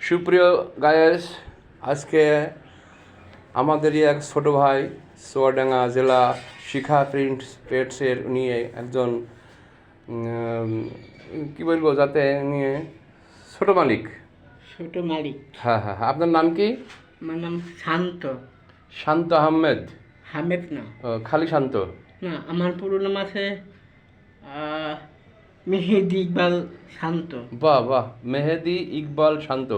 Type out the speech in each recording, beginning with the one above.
সুপ্রিয় গায়েস আজকে আমাদেরই এক ছোট ভাই সোয়াডাঙ্গা জেলা শিখা প্রিন্ট পেটসের নিয়ে একজন কি বলব যাতে নিয়ে ছোট মালিক। ছোট মালিক। হ্যাঁ হ্যাঁ হ্যাঁ। আপনার নাম কি? আমার নাম শান্ত। শান্ত আহমেদ। হামেদ না। ও, খালি শান্ত? না আমার পুরো নাম আছে মেহেদি ইকবাল শান্ত। বাহ বাহ মেহেদি ইকবাল শান্ত।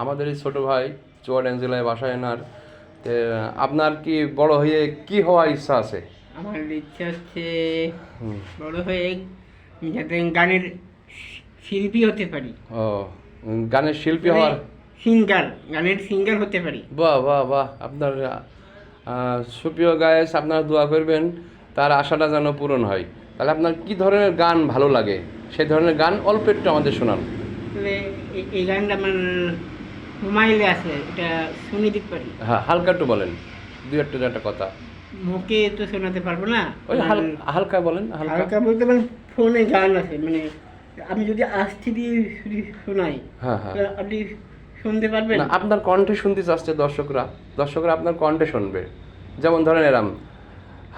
আমাদের এই ছোট ভাই চুয়াডাঙ্গা জেলায় বাসায় এনার আপনার কি বড় হয়ে কি হওয়ার ইচ্ছা আছে? আমার ইচ্ছা হচ্ছে বড় হয়ে যাতে গানের শিল্পী হতে পারি। ও গানের শিল্পী হওয়ার? সিঙ্গার গানের সিঙ্গার হতে পারি। বাহ বাহ বাহ আপনার সুপ্রিয় গায়েস আপনারা দোয়া করবেন তার আশাটা যেন পূরণ হয়। তাহলে আপনার কি ধরনের গান ভালো লাগে? সেই ধরনের গান অল্প একটু আমাদের শোনান। এই- এই গানটা আমার মোবাইলে আছে এটা শুনে দিতে পারি হ্যাঁ হালকা একটু বলেন। দু একটা একটা কথা। মুখে তো শোনাতে পারব না ওই হালকা বলেন হালকা। বলতে পারেন ফোনে গান আছে মানে আমি যদি আস্তে দিয়ে শোনাই হ্যাঁ হ্যাঁ। আপনি শুনতে পারবেন? আপনার কণ্ঠে শুনতে চাচ্ছে দর্শকরা। দর্শকরা আপনার কণ্ঠে শুনবে। যেমন ধরেন এরাম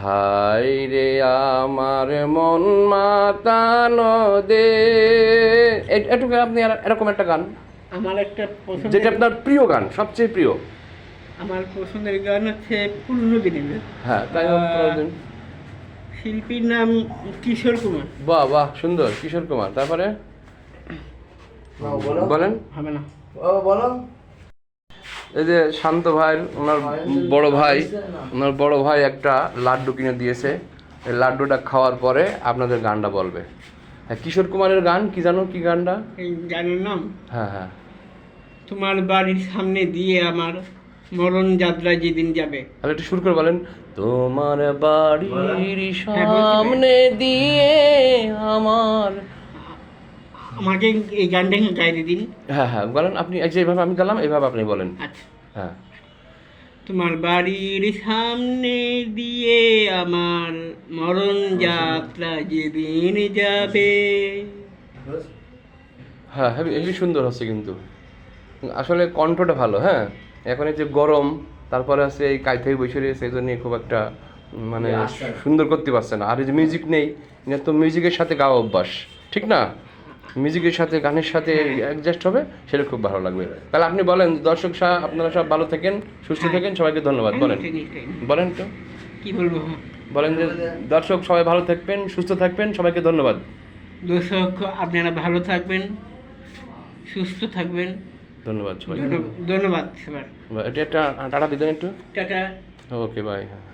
হাই রে আমার মন মাতানো দে এ- এটুকু আপনি এরকম একটা গান। আমার একটা পছন্দের যেটা আপনার প্রিয় গান সবচেয়ে প্রিয়। আমার পছন্দের গান হচ্ছে পুরনো দিনের হ্যাঁ তাই শিল্পীর নাম কিশোর কুমার। বাহ বাহ সুন্দর কিশোর কুমার। তারপরে? বলেন। হবে না। এই যে শান্ত ভাই ওনার বড় ভাই ওনার বড় ভাই একটা লাড্ডু কিনে দিয়েছে। এই লাড্ডুটা খাওয়ার পরে আপনাদের গানটা বলবে। হ্যাঁ কিশোর কুমারের গান কি জানো কি গানটা? এই গানের নাম? হ্যাঁ হ্যাঁ। তোমার বাড়ির সামনে দিয়ে আমার মরণ যাত্রা যেদিন যাবে। তাহলে একটু শুরু করে বলেন। তোমার বাড়ির হ্যাঁ, সামনে দিয়ে আমার আমাকে এই গানটা গাইতে দিন। হ্যাঁ হ্যাঁ বলেন আপনি এই যে এইভাবে আমি গেলাম এইভাবে আপনি বলেন। আচ্ছা। হ্যাঁ। তোমার বাড়ির সামনে দিয়ে আমার মরণ যাত্রা যেদিন যাবে। হ্যাঁ হেবি সুন্দর হচ্ছে কিন্তু। আসলে কণ্ঠটা ভালো হ্যাঁ? এখন এই যে গরম তারপরে আছে এই কাইথাই বসে রয়েছে এই জন্য খুব একটা মানে সুন্দর করতে পারছে না। আর এই যে মিউজিক নেই তো মিউজিকের সাথে গাওয়া অভ্যাস ঠিক না? মিউজিকের সাথে গানের সাথে অ্যাডজাস্ট হবে সেটা খুব ভালো লাগবে। তাহলে আপনি বলেন দর্শক সাহ আপনারা সব ভালো থাকেন সুস্থ থাকেন সবাইকে ধন্যবাদ বলেন। নিশ্চয়ই। বলেন তো। কি বলব? বলেন যে দর্শক সবাই ভালো থাকবেন সুস্থ থাকবেন সবাইকে ধন্যবাদ। দর্শক আপনারা ভালো থাকবেন সুস্থ থাকবেন। ধন্যবাদ সবাই ধন্যবাদ- ধন্যবাদ সবার। এটা একটা টাটা দিতেন একটু। টাটা। ওকে বাই হ্যাঁ।